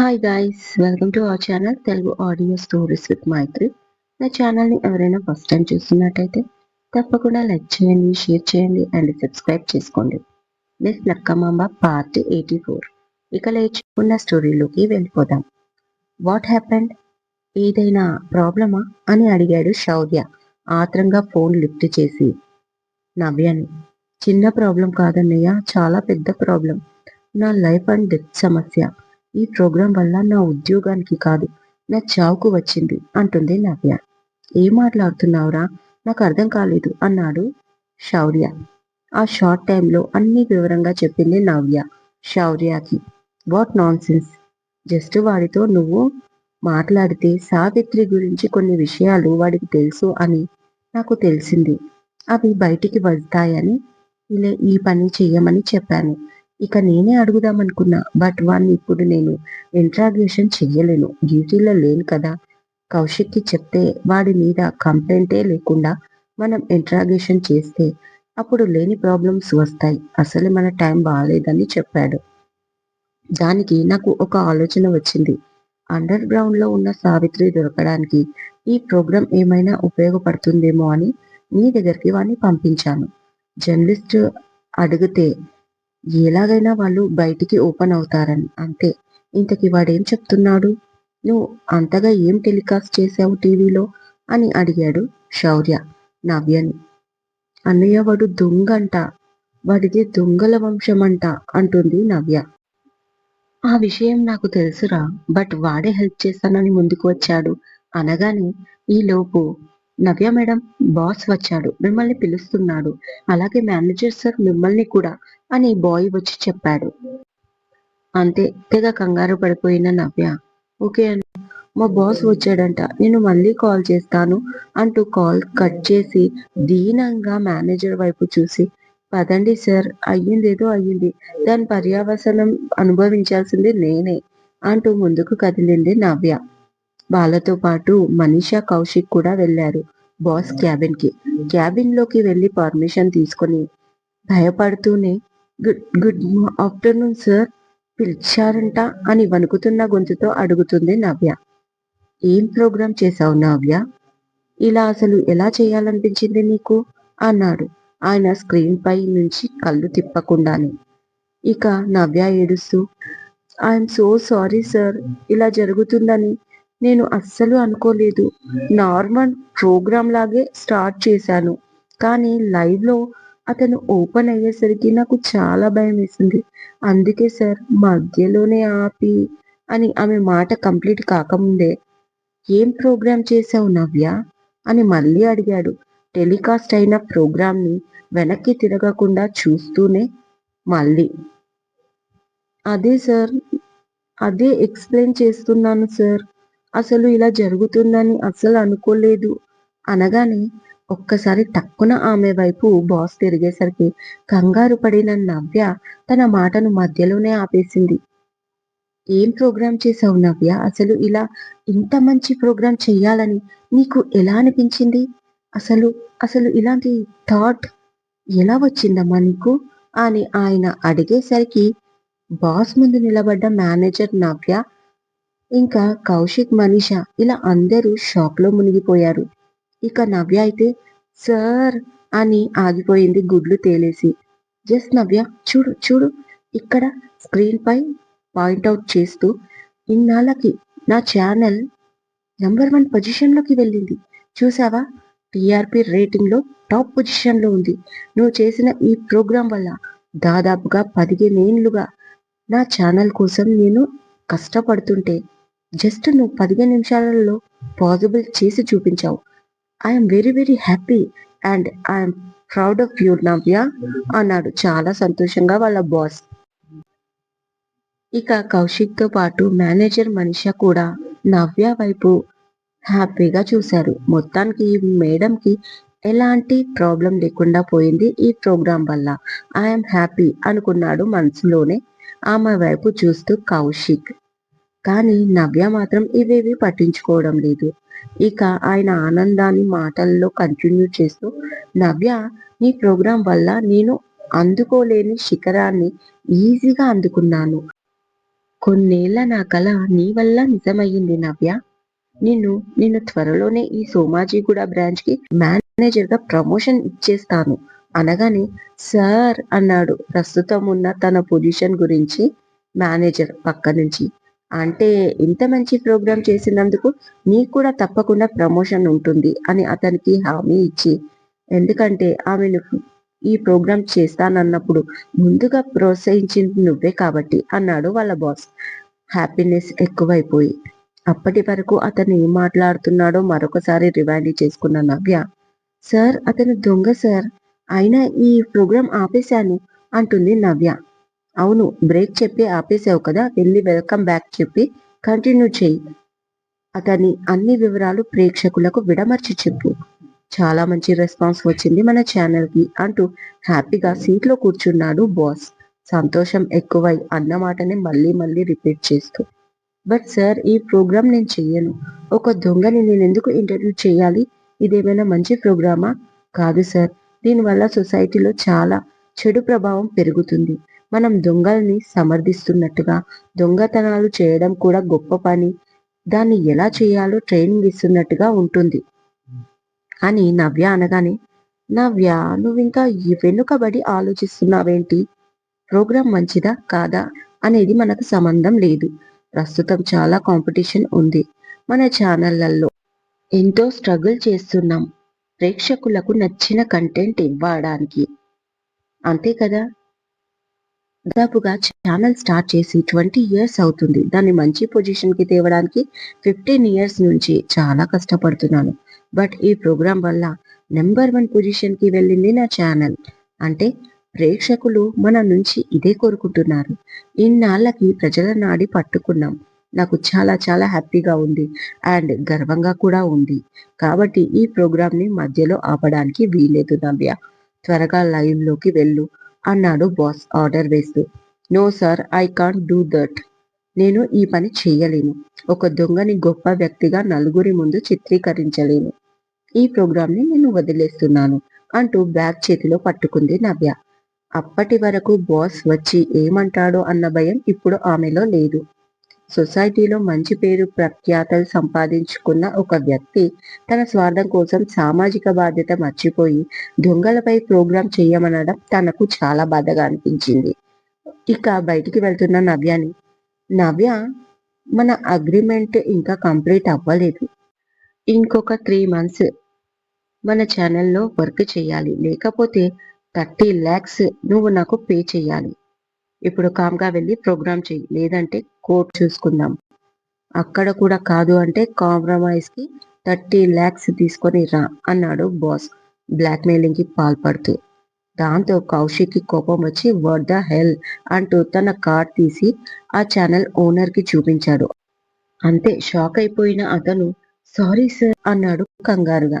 Hi guys welcome to our channel Telugu audio stories with Maithri నా ఛానల్ని ఎవరైనా first time చూస్తున్నట్టయితే తప్పకుండా లైక్ చేయండి షేర్ చేయండి అండ్ సబ్స్క్రైబ్ చేసుకోండి. Miss Lakkamamba part eighty four ఇక లేచుకున్న స్టోరీలోకి వెళ్ళిపోదాం. వాట్ హ్యాపెండ్ ఏదైనా ప్రాబ్లమా? అని అడిగాడు శౌర్య ఆత్రంగా ఫోన్ లిఫ్ట్ చేసి. నవ్యని చిన్న ప్రాబ్లం కాదన్నయ్య చాలా పెద్ద ప్రాబ్లం నా లైఫ్ అండ్ డెత్ సమస్య. ఈ ప్రోగ్రాం వల్ల నా ఉద్యోగానికి కాదు నా చావుకు వచ్చింది అంటుంది నవ్య. ఏం మాట్లాడుతున్నావురా? నాకు అర్థం కాలేదు అన్నాడు శౌర్య. ఆ షార్ట్ టైంలో అన్ని వివరంగా చెప్పింది నవ్య శౌర్యకి. వాట్ నాన్ సెన్స్ జస్ట్ వాడితో నువ్వు మాట్లాడితే సావిత్రి గురించి కొన్ని విషయాలు వాడికి తెలుసు అని నాకు తెలిసింది. అవి బయటికి వస్తాయని ఇలా ఈ పని చెయ్యమని చెప్పాను. ఇక నేనే అడుగుదామనుకున్నా బట్ వాడిని ఇప్పుడు నేను ఇంట్రాగేషన్ చెయ్యలేను. డ్యూటీలో లేను కదా. కౌశిక్కి చెప్తే వాడి మీద కంప్లైంటే లేకుండా మనం ఇంట్రాగేషన్ చేస్తే అప్పుడు లేని ప్రాబ్లమ్స్ వస్తాయి. అసలు మన టైం బాగాలేదని చెప్పాడు. దానికి నాకు ఒక ఆలోచన వచ్చింది. అండర్ గ్రౌండ్లో ఉన్న సావిత్రి దొరకడానికి ఈ ప్రోగ్రాం ఏమైనా ఉపయోగపడుతుందేమో అని మీ దగ్గరికి వాడిని పంపించాను. జర్నలిస్ట్ అడిగితే ఎలాగైనా వాళ్ళు బయటికి ఓపెన్ అవుతారని. అంతే. ఇంతకి వాడేం చెప్తున్నాడు? నువ్వు అంతగా ఏం టెలికాస్ట్ చేశావు టీవీలో? అని అడిగాడు శౌర్య. నవ్యని. అన్నయ్య వాడు దొంగంట. వాడిది దొంగల వంశమంట అంటుంది నవ్య. ఆ విషయం నాకు తెలుసురా బట్ వాడే హెల్ప్ చేస్తానని ముందుకు వచ్చాడు. అనగానే ఈలోపు నవ్య మేడం బాస్ వచ్చాడు మిమ్మల్ని పిలుస్తున్నాడు. అలాగే మేనేజర్ సార్ మిమ్మల్ని కూడా అని బాయ్ వచ్చి చెప్పాడు. అంతే తెగ కంగారు పడిపోయిన నవ్య. ఓకే అండి మా బాస్ వచ్చాడంట నేను మళ్ళీ కాల్ చేస్తాను అంటూ కాల్ కట్ చేసి దీనంగా మేనేజర్ వైపు చూసి పదండి సార్ అయ్యిందేదో అయ్యింది దాని పర్యావసనం అనుభవించాల్సింది నేనే అంటూ ముందుకు కదిలింది నవ్య. వాళ్ళతో పాటు మనీషా కౌశిక్ కూడా వెళ్ళారు. బాస్ క్యాబిన్కి క్యాబిన్లోకి పర్మిషన్ తీసుకుని భయపడుతూనే గుడ్ గుడ్ ఆఫ్టర్నూన్ సార్ పిలిచారంట అని వణుకుతున్న గొంతుతో అడుగుతుంది నవ్య. ఏం ప్రోగ్రాం చేశావు నవ్య? ఇలా అసలు ఎలా చేయాలనిపించింది నీకు? అన్నాడు. ఆయన స్క్రీన్ పై నుంచి కళ్ళు తిప్పకుండానే. ఇక నవ్య ఏడుస్తూ ఐఎమ్ సో సారీ సార్ ఇలా జరుగుతుందని నేను అస్సలు అనుకోలేదు. నార్మల్ ప్రోగ్రామ్ లాగే స్టార్ట్ చేశాను. కానీ లైవ్లో అతను ఓపెన్ అయ్యేసరికి నాకు చాలా భయం వేసింది. అందుకే సార్ మధ్యలోనే ఆపి అని ఆమె మాట కంప్లీట్ కాకముందే ఏం ప్రోగ్రామ్ చేసావు నవ్య? అని మళ్ళీ అడిగాడు. టెలికాస్ట్ అయిన ప్రోగ్రామ్ని వెనక్కి తిరగకుండా చూస్తూనే మళ్ళీ అదే సార్ అదే ఎక్స్ప్లెయిన్ చేస్తున్నాను సార్. అసలు ఇలా జరుగుతుందని అసలు అనుకోలేదు. అనగానే ఒక్కసారి టక్కున ఆమె వైపు బాస్ తిరిగేసరికి కంగారు పడిన నవ్య తన మాటను మధ్యలోనే ఆపేసింది. ఏం ప్రోగ్రామ్ చేసావు నవ్య? అసలు ఇలా ఇంత మంచి ప్రోగ్రాం చెయ్యాలని నీకు ఎలా అనిపించింది? అసలు అసలు ఇలాంటి థాట్ ఎలా వచ్చిందమ్మా నీకు? అని ఆయన అడిగేసరికి బాస్ ముందు నిలబడ్డ మేనేజర్ నవ్య ఇంకా కౌశిక్ మనీష ఇలా అందరూ షాక్లో మునిగిపోయారు. ఇక నవ్య అయితే సార్ అని ఆగిపోయింది గుడ్లు తేలేసి. జస్ట్ నవ్య చూడు చూడు ఇక్కడ స్క్రీన్ పై పాయింట్అవుట్ చేస్తూ ఇన్నాళ్ళకి నా ఛానల్ నంబర్ వన్ పొజిషన్లోకి వెళ్ళింది. చూసావా? టీఆర్పీ రేటింగ్లో టాప్ పొజిషన్లో ఉంది. నువ్వు చేసిన ఈ ప్రోగ్రాం వల్ల దాదాపుగా పదిహేనేళ్ళుగా నా ఛానల్ కోసం నేను కష్టపడుతుంటే జస్ట్ నువ్వు పదిహేను నిమిషాలలో పాసిబుల్ చేసి చూపించావు. I'm very very happy and I'm proud of you Navya అన్నాడు చాలా సంతోషంగా వాళ్ళ బాస్ ఇక కౌశిక్తో పాటు మేనేజర్ మనిష కూడా నవ్య వైపు హ్యాపీగా చూశారు. మొత్తానికి మేడంకి ఎలాంటి ప్రాబ్లం లేకుండా పోయింది ఈ ప్రోగ్రాం వల్ల. ఐఎమ్ హ్యాపీ అనుకున్నాడు మనసులోనే. ఆమె వైపు చూస్తూ కౌశిక్. కానీ నవ్య మాత్రం ఇవేవి పట్టించుకోవడం లేదు. ఇక ఆయన ఆనందాన్ని మాటల్లో కంటిన్యూ చేస్తూ నవ్య నీ ప్రోగ్రాం వల్ల నేను అందుకోలేని శిఖరాన్ని ఈజీగా అందుకున్నాను. కొన్నేళ్ళ నా కల నీ వల్ల నిజమయ్యింది నవ్య. నిన్ను నిన్ను త్వరలోనే ఈ సోమాజీగూడ బ్రాంచ్కి మేనేజర్గా ప్రమోషన్ ఇచ్చేస్తాను. అనగానే సార్ అన్నాడు. ప్రస్తుతం ఉన్న తన పొజిషన్ గురించి మేనేజర్ పక్క నుంచి అంటే ఇంత మంచి ప్రోగ్రాం చేసినందుకు నీకు కూడా తప్పకుండా ప్రమోషన్ ఉంటుంది అని అతనికి హామీ ఇచ్చి ఎందుకంటే ఆమెను ఈ ప్రోగ్రాం చేస్తానన్నప్పుడు ముందుగా ప్రోత్సహించింది నువ్వే కాబట్టి అన్నాడు వాళ్ళ బాస్. హ్యాపీనెస్ ఎక్కువైపోయి. అప్పటి వరకు అతను ఏం మాట్లాడుతున్నాడో మరొకసారి రివైండ్ చేసుకున్న నవ్య సార్ అతను దొంగ సార్. అయినా ఈ ప్రోగ్రాం ఆపేశాను అంటుంది నవ్య. అవును బ్రేక్ చెప్పి ఆపేసావు కదా వెళ్ళి వెల్కమ్ బ్యాక్ చెప్పి కంటిన్యూ చెయ్యి. అతని అన్ని వివరాలు ప్రేక్షకులకు విడమర్చి చెప్పు. చాలా మంచి రెస్పాన్స్ వచ్చింది మన ఛానల్కి అంటూ హ్యాపీగా సీట్లో కూర్చున్నాడు బాస్. సంతోషం ఎక్కువై అన్న మాటని మళ్ళీ మళ్ళీ రిపీట్ చేస్తూ. బట్ సార్ ఈ ప్రోగ్రామ్ నేను చెయ్యను. ఒక దొంగని నేను ఎందుకు ఇంటర్వ్యూ చేయాలి? ఇదేమైనా మంచి ప్రోగ్రామా? కాదు సార్ దీనివల్ల సొసైటీలో చాలా చెడు ప్రభావం పెరుగుతుంది. మనం దొంగల్ని సమర్థిస్తున్నట్టుగా దొంగతనాలు చేయడం కూడా గొప్ప పని. దాన్ని ఎలా చేయాలో ట్రైనింగ్ ఇస్తున్నట్టుగా ఉంటుంది. అని నవ్య అనగానే నవ్య నువ్వింకా ఈ వెనుకబడి ఆలోచిస్తున్నావేంటి? ప్రోగ్రాం మంచిదా కాదా అనేది మనకు సంబంధం లేదు. ప్రస్తుతం చాలా కాంపిటీషన్ ఉంది మన ఛానళ్ళలో ఎంతో స్ట్రగుల్ చేస్తున్నాం. ప్రేక్షకులకు నచ్చిన కంటెంట్ ఇవ్వడానికి. అంతే కదా? దాదాపుగా ఛానల్ స్టార్ట్ చేసి ట్వంటీ ఇయర్స్ అవుతుంది. దాన్ని మంచి పొజిషన్కి తేవడానికి ఫిఫ్టీన్ ఇయర్స్ నుంచి చాలా కష్టపడుతున్నాను. బట్ ఈ ప్రోగ్రాం వల్ల నెంబర్ వన్ పొజిషన్కి వెళ్ళింది నా ఛానల్ అంటే ప్రేక్షకులు మన నుంచి ఇదే కోరుకుంటున్నారు. ఇన్నాళ్ళకి ప్రజల నాడి పట్టుకున్నాం. నాకు చాలా చాలా హ్యాపీగా ఉంది. అండ్ గర్వంగా కూడా ఉంది. కాబట్టి ఈ ప్రోగ్రామ్ని మధ్యలో ఆపడానికి వీలేదు నవ్య. త్వరగా లైవ్లోకి వెళ్ళు. అన్నాడు బాస్ ఆర్డర్ వేస్తూ. No sir I can't do that. నేను ఈ పని చేయలేను. ఒక దొంగని గొప్ప వ్యక్తిగా నలుగురి ముందు చిత్రీకరించలేను. ఈ ప్రోగ్రాంని నేను వదిలేస్తున్నాను అంటూ బ్యాగ్ చేతిలో పట్టుకుంది నవ్య. అప్పటి వరకు బాస్ వచ్చి ఏమంటాడో అన్న భయం ఇప్పుడు ఆమెలో లేదు. సొసైటీలో మంచి పేరు ప్రఖ్యాతలు సంపాదించుకున్న ఒక వ్యక్తి తన స్వార్థం కోసం సామాజిక బాధ్యత మర్చిపోయి దొంగలపై ప్రోగ్రాం చేయమనడం తనకు చాలా బాధగా అనిపించింది. ఇక బయటికి వెళ్తున్న నవ్యాని నవ్య మన అగ్రిమెంట్ ఇంకా కంప్లీట్ అవ్వలేదు. ఇంకొక త్రీ మంత్స్ మన ఛానల్లో వర్క్ చేయాలి. లేకపోతే థర్టీ ల్యాక్స్ నువ్వు నాకు పే చేయాలి. ఇప్పుడు కామ్గా వెళ్ళి ప్రోగ్రామ్ చేయి. లేదంటే కోర్ట్ చూసుకుందాం. అక్కడ కూడా కాదు అంటే కాంప్రమైజ్కి థర్టీ ల్యాక్స్ తీసుకొని రా అన్నాడు బాస్ బ్లాక్మెయిలింగ్కి కి పాల్పడుతూ. దాంతో కౌశిక్కి కోపం వచ్చి వాట్ ద హెల్? అంటూ తన కార్డ్ తీసి ఆ ఛానల్ ఓనర్కి చూపించాడు. అంతే షాక్ అయిపోయిన అతను సారీ సార్ అన్నాడు కంగారుగా.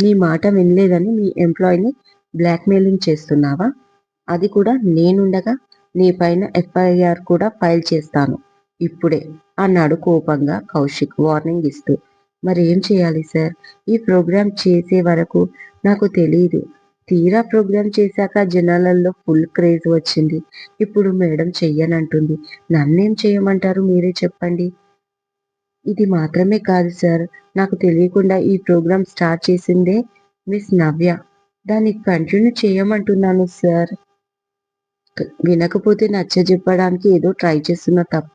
నీ మాట వినలేదని మీ ఎంప్లాయీని బ్లాక్మెయిలింగ్ చేస్తున్నావా? అది కూడా నేనుండగా నీ పైన ఎఫ్ఐఆర్ కూడా ఫైల్ చేస్తాను. ఇప్పుడే అన్నాడు కోపంగా కౌశిక్ వార్నింగ్ ఇస్తూ. మరి ఏం చేయాలి సార్? ఈ ప్రోగ్రామ్ చేసే వరకు నాకు తెలియదు తీరా ప్రోగ్రామ్ చేశాక జనాలలో ఫుల్ క్రేజ్ వచ్చింది. ఇప్పుడు మేడం చెయ్యనంటుంది. నన్నేం చేయమంటారు మీరే చెప్పండి. ఇది మాత్రమే కాదు సార్. నాకు తెలియకుండా ఈ ప్రోగ్రామ్ స్టార్ట్ చేసిందే మిస్ నవ్య. దాన్ని కంటిన్యూ చేయమంటున్నాను సార్. వినకపోతే నచ్చ చెప్పడానికి ఏదో ట్రై చేస్తున్నా తప్ప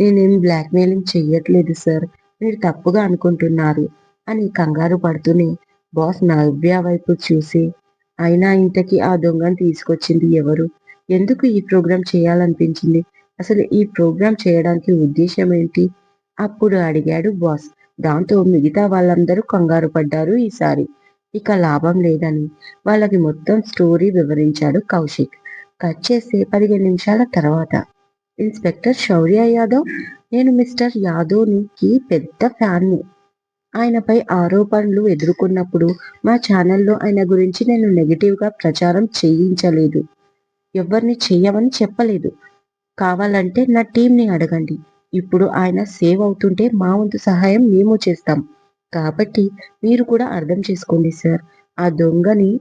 నేనేం బ్లాక్ మెయిలింగ్ చెయ్యట్లేదు సార్. మీరు తప్పుగా అనుకుంటున్నారు అని కంగారు పడుతూనే బాస్ నవ్య వైపు చూసి అయినా ఇంతకీ ఆ దొంగను తీసుకొచ్చింది ఎవరు? ఎందుకు ఈ ప్రోగ్రాం చేయాలనిపించింది? అసలు ఈ ప్రోగ్రాం చేయడానికి ఉద్దేశం ఏంటి? అప్పుడు అడిగాడు బాస్. దాంతో మిగతా వాళ్ళందరూ కంగారు పడ్డారు ఈసారి. ఇక లాభం లేదని వాళ్ళకి మొత్తం స్టోరీ వివరించాడు కౌశిక్. కట్ చేసి పదిహేను నిమిషాల తర్వాత. ఇన్స్పెక్టర్ శౌర్య యాదవ్ నేను మిస్టర్ యాదవ్కి పెద్ద ఫ్యాన్ని. ఆయనపై ఆరోపణలు ఎదుర్కొన్నప్పుడు మా ఛానల్లో ఆయన గురించి నేను నెగిటివ్గా ప్రచారం చేయించలేదు. ఎవరిని చేయమని చెప్పలేదు. కావాలంటే నా టీంని అడగండి. ఇప్పుడు ఆయన సేవ్ అవుతుంటే మా వంతు సహాయం మేము చేస్తాం. కాబట్టి మీరు కూడా అర్థం చేసుకోండి సార్. ఆ దొంగని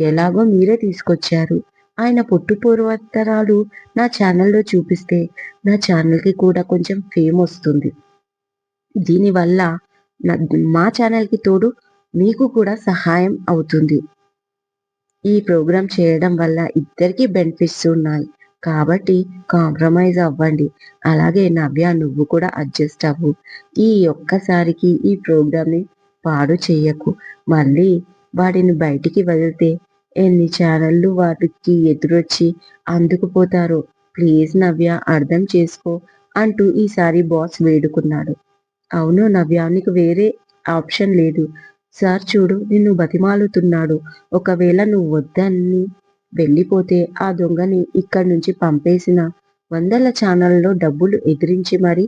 ఎలాగో మీరే తీసుకొచ్చారు. ఆయన పుట్టు పూర్వోత్తరాలు నా ఛానల్లో చూపిస్తే నా ఛానల్కి కూడా కొంచెం ఫేమ్ వస్తుంది. దీనివల్ల నా- మా ఛానల్కి తోడు మీకు కూడా సహాయం అవుతుంది. ఈ ప్రోగ్రాం చేయడం వల్ల ఇద్దరికీ బెనిఫిట్స్ ఉన్నాయి. కాబట్టి కాంప్రమైజ్ అవ్వండి. అలాగే నవ్య నువ్వు కూడా అడ్జస్ట్ అవ్వు. ఈ ఒక్కసారికి ఈ ప్రోగ్రామ్ని పాడు చేయకు. మళ్ళీ వాడిని బయటికి వదిలితే ఎన్ని ఛానళ్ళు వాటికి ఎదురొచ్చి అందుకుపోతారో ప్లీజ్ నవ్య అర్థం చేసుకో అంటూ ఈసారి బాస్ వేడుకున్నాడు. అవును నవ్య నీకు వేరే ఆప్షన్ లేదు. సార్ చూడు నిన్ను బతిమాలుతున్నాడు. ఒకవేళ నువ్వు వద్దని వెళ్ళిపోతే ఆ దొంగని ఇక్కడి నుంచి పంపేసిన వందల ఛానళ్ళలో డబ్బులు ఎదిరించి మరి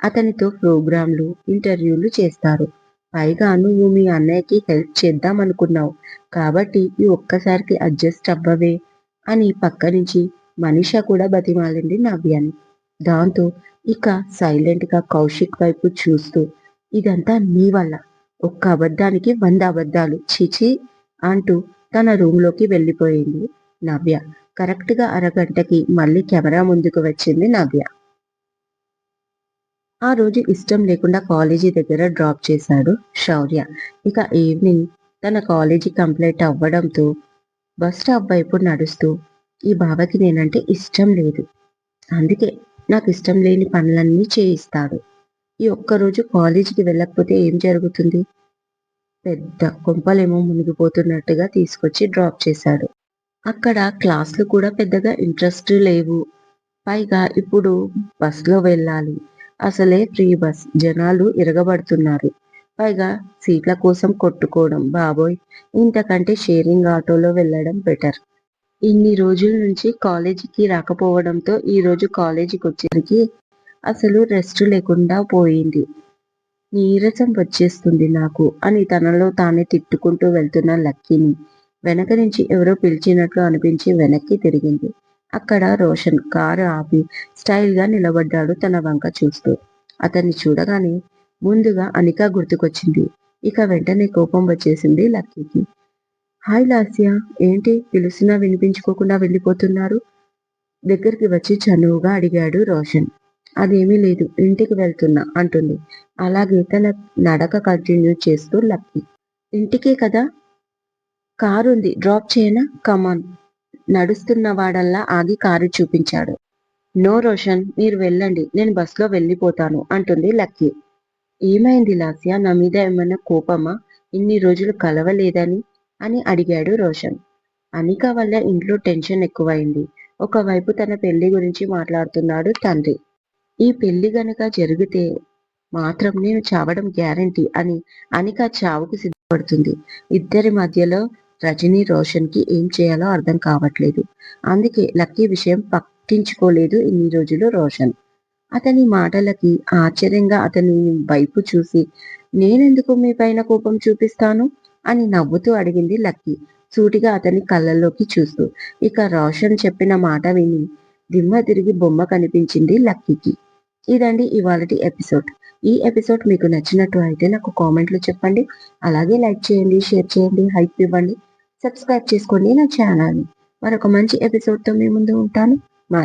అతనితో ప్రోగ్రాంలు ఇంటర్వ్యూలు చేస్తారు. పైగా నువ్వు మీ అన్నయ్యకి హెల్ప్ చేద్దాం అనుకున్నావు. కాబట్టి ఈ ఒక్కసారికి అడ్జస్ట్ అవ్వవే అని పక్క నుంచి మనిష కూడా బతిమాలింది నవ్యాని. దాంతో ఇక సైలెంట్గా కౌశిక్ వైపు చూస్తూ ఇదంతా నీ వల్ల. ఒక్క అబద్ధానికి వంద అబద్ధాలు. చిచి అంటూ తన రూమ్లోకి వెళ్ళిపోయింది నవ్య. కరెక్ట్గా అరగంటకి మళ్ళీ కెమెరా ముందుకు వచ్చింది నవ్య. ఆ రోజు ఇష్టం లేకుండా కాలేజీ దగ్గర డ్రాప్ చేశాడు శౌర్య. ఇక ఈవినింగ్ తన కాలేజీ కంప్లీట్ అవ్వడంతో బస్ స్టాప్ వైపు నడుస్తూ ఈ బావకి నేనంటే ఇష్టం లేదు. అందుకే నాకు ఇష్టం లేని పనులన్నీ చేయిస్తాడు. ఈ ఒక్కరోజు కాలేజీకి వెళ్ళకపోతే ఏం జరుగుతుంది? పెద్ద కొంపలేమో మునిగిపోతున్నట్టుగా తీసుకొచ్చి డ్రాప్ చేశాడు. అక్కడ క్లాసులు కూడా పెద్దగా ఇంట్రెస్ట్ లేవు. పైగా ఇప్పుడు బస్లో వెళ్ళాలి. అసలే ఫ్రీ బస్. జనాలు ఇరగబడుతున్నారు. పైగా సీట్ల కోసం కొట్టుకోవడం బాబోయ్. ఇంతకంటే షేరింగ్ ఆటోలో వెళ్ళడం బెటర్. ఇన్ని రోజుల నుంచి కాలేజీకి రాకపోవడంతో ఈ రోజు కాలేజీకి వచ్చేసరికి అసలు రెస్ట్ లేకుండా పోయింది. నీరసం వచ్చేస్తుంది నాకు అని తనలో తానే తిట్టుకుంటూ వెళ్తున్న లక్కీని. వెనక నుంచి ఎవరో పిలిచినట్లు అనిపించి వెనక్కి తిరిగింది. అక్కడ రోషన్ కారు ఆపి స్టైల్గా నిలబడ్డాడు తన వంక చూస్తూ. అతన్ని చూడగానే ముందుగా అనిక గుర్తుకొచ్చింది. ఇక వెంటనే కోపం వచ్చేసింది లక్కీకి. హాయ్ లాస్య ఏంటి? పిలిచినా వినిపించుకోకుండా వెళ్ళిపోతున్నారు? దగ్గరికి వచ్చి చనువుగా అడిగాడు రోషన్. అదేమీ లేదు ఇంటికి వెళ్తున్నా అంటుంది. అలాగే తన నడక కంటిన్యూ చేస్తూ లక్కీ. ఇంటికే కదా? కారు ఉంది డ్రాప్ చేయనా? కమాన్. నడుస్తున్న వాడల్లా ఆగి కారు చూపించాడు. నో రోషన్ మీరు వెళ్ళండి నేను బస్లో వెళ్ళిపోతాను అంటుంది లక్కీ. ఏమైంది లాస్య నా మీద ఏమైనా కోపమా? ఇన్ని రోజులు కలవలేదని? అని అడిగాడు రోషన్. అనిక వల్ల ఇంట్లో టెన్షన్ ఎక్కువైంది. ఒకవైపు తన పెళ్ళి గురించి మాట్లాడుతున్నాడు తండ్రి. ఈ పెళ్ళి గనక జరిగితే మాత్రం నేను చావడం గ్యారంటీ అని అనిక చావుకు సిద్ధపడుతుంది. ఇద్దరి మధ్యలో రజనీ రోషన్కి ఏం చేయాలో అర్థం కావట్లేదు. అందుకే లక్కీ విషయం పట్టించుకోలేదు ఇన్ని రోజులు రోషన్. అతని మాటలకి ఆశ్చర్యంగా అతని వైపు చూసి నేనెందుకు మీ పైన కోపం చూపిస్తాను? అని నవ్వుతూ అడిగింది లక్కీ సూటిగా అతని కళ్ళల్లోకి చూస్తూ. ఇక రోషన్ చెప్పిన మాట విని దిమ్మ తిరిగి బొమ్మ కనిపించింది లక్కీకి. ఇదండి ఇవాళటి ఎపిసోడ్. ఈ ఎపిసోడ్ మీకు నచ్చినట్టు అయితే నాకు కామెంట్లు చెప్పండి. అలాగే లైక్ చేయండి షేర్ చేయండి హైప్ ఇవ్వండి. సబ్స్క్రైబ్ చేసుకోండి నా ఛానల్ని మరొక మంచి ఎపిసోడ్తో మీ ముందు ఉంటాను. మా